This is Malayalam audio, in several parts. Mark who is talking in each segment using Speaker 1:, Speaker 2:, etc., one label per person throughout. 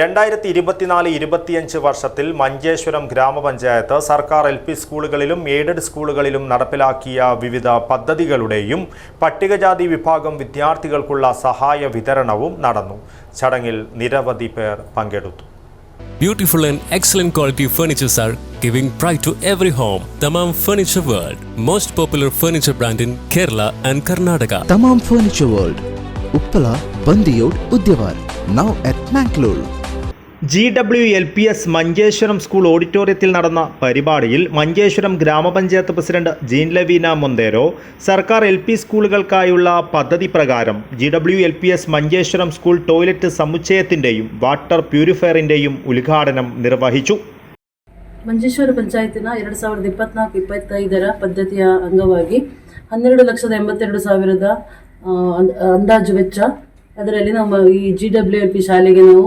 Speaker 1: രണ്ടായിരത്തി ഇരുപത്തിനാല് ഇരുപത്തിയഞ്ച് വർഷത്തിൽ മഞ്ചേശ്വരം ഗ്രാമപഞ്ചായത്ത് സർക്കാർ എൽ പി സ്കൂളുകളിലും എയ്ഡഡ് സ്കൂളുകളിലും നടപ്പിലാക്കിയ വിവിധ പദ്ധതികളുടെയും പട്ടികജാതി വിഭാഗം വിദ്യാർത്ഥികൾക്കുള്ള സഹായ വിതരണവും നടന്നു ചടങ്ങിൽ നിരവധി പേർ പങ്കെടുത്തു
Speaker 2: Beautiful and excellent quality furnitures are giving pride to every home. Tamam Furniture World, most popular furniture brand in Kerala and Karnataka.
Speaker 3: Tamam Furniture World, Uppala, Bandiyod, Udyawar. Now at Mangalore.
Speaker 1: G W L P S Manjeshwaram school ഓഡിറ്റോറിയത്തിൽ നടന്ന പരിപാടിയിൽ മഞ്ചേശ്വരം ഗ്രാമപഞ്ചായത്ത് പ്രസിഡന്റ് ജീൻ ലവീന മൊന്തേരോ സർക്കാർ എൽ പി സ്കൂളുകൾക്കായുള്ള പദ്ധതി പ്രകാരം G W L P S Manjeshwaram school toilet സമുച്ചയത്തിൻ്റെയും water പ്യൂരിഫയറിൻ്റെയും ഉദ്ഘാടനം നിർവഹിച്ചു
Speaker 4: ಮಂಜೇಶ್ವರ ಪಂಚಾಯತಿನ ಎರಡು ಸಾವಿರದ ಇಪ್ಪತ್ನಾಲ್ಕು ಇಪ್ಪತ್ತೈದರ ಪದ್ಧತಿಯ ಅಂಗವಾಗಿ ಹನ್ನೆರಡು ಲಕ್ಷದ ಎಂಬತ್ತೆರಡು ಸಾವಿರದ ಆ, ಅಂದ್- ಅಂದಾಜು ವೆಚ್ಚ ಅದರಲ್ಲಿ ನಮ್ಮ ಈ ಜಿ ಡಬ್ಲ್ಯೂ ಎಲ್ ಪಿ ಶಾಲೆಗೆ ನಾವು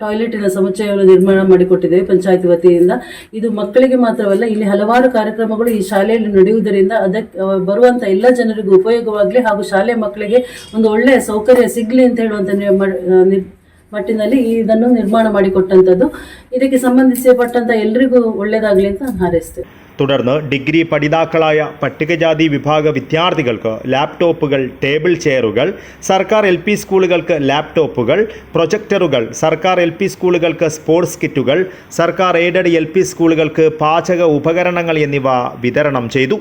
Speaker 4: ಟಾಯ್ಲೆಟಿನ ಸಮುಚ್ಚಯವನ್ನು ನಿರ್ಮಾಣ ಮಾಡಿಕೊಟ್ಟಿದ್ದೇವೆ ಪಂಚಾಯತ್ ವತಿಯಿಂದ. ಇದು ಮಕ್ಕಳಿಗೆ ಮಾತ್ರವಲ್ಲ, ಇಲ್ಲಿ ಹಲವಾರು ಕಾರ್ಯಕ್ರಮಗಳು ಈ ಶಾಲೆಯಲ್ಲಿ ನಡೆಯುವುದರಿಂದ ಅದಕ್ಕೆ ಬರುವಂತಹ ಎಲ್ಲ ಜನರಿಗೂ ಉಪಯೋಗವಾಗಲಿ ಹಾಗೂ ಶಾಲೆ ಮಕ್ಕಳಿಗೆ ಒಂದು ಒಳ್ಳೆಯ ಸೌಕರ್ಯ ಸಿಗಲಿ ಅಂತ ಹೇಳುವಂಥ ಮಟ್ಟಿನಲ್ಲಿ ಇದನ್ನು ನಿರ್ಮಾಣ ಮಾಡಿಕೊಟ್ಟಂಥದ್ದು ಇದಕ್ಕೆ ಸಂಬಂಧಿಸಪಟ್ಟಂತ ಎಲ್ರಿಗೂ ಒಳ್ಳೆಯದಾಗಲಿ ಅಂತ ನಾನು ಹಾರೈಸ್ತೇನೆ.
Speaker 1: തുടർന്ന് ഡിഗ്രി പഠിതാക്കളായ പട്ടികജാതി വിഭാഗ വിദ്യാർത്ഥികൾക്ക് ലാപ്ടോപ്പുകൾ ടേബിൾ ചെയറുകൾ സർക്കാർ എൽ പി സ്കൂളുകൾക്ക് ലാപ്ടോപ്പുകൾ പ്രൊജക്ടറുകൾ സർക്കാർ എൽ പി സ്കൂളുകൾക്ക് സ്പോർട്സ് കിറ്റുകൾ സർക്കാർ എയ്ഡഡ് എൽ പി സ്കൂളുകൾക്ക് പാചക ഉപകരണങ്ങൾ എന്നിവ വിതരണം ചെയ്തു.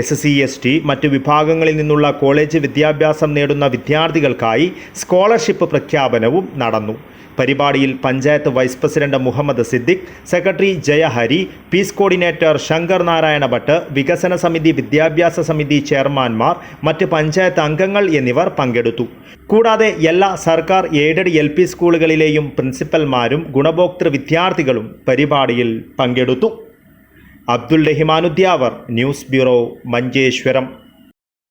Speaker 1: എസ് സി എസ് ടി മറ്റു വിഭാഗങ്ങളിൽ നിന്നുള്ള കോളേജ് വിദ്യാഭ്യാസം നേടുന്ന വിദ്യാർത്ഥികൾക്കായി സ്കോളർഷിപ്പ് പ്രഖ്യാപനവും നടന്നു. പരിപാടിയിൽ panchayat vice president Muhammad Siddique secretary Jayahari piece coordinator Shankar Narayana Bhat വികസന സമിതി വിദ്യാഭ്യാസ സമിതി ചെയർമാൻമാർ മറ്റ് പഞ്ചായത്ത് അംഗങ്ങൾ എന്നിവർ പങ്കെടുത്തു. കൂടാതെ എല്ലാ സർക്കാർ എയ്ഡഡ് എൽ പി സ്കൂളുകളിലെയും പ്രിൻസിപ്പൽമാരും ഗുണഭോക്തൃ വിദ്യാർത്ഥികളും പരിപാടിയിൽ പങ്കെടുത്തു. Abdul Rahiman Udyawar news bureau Manjeshwaram.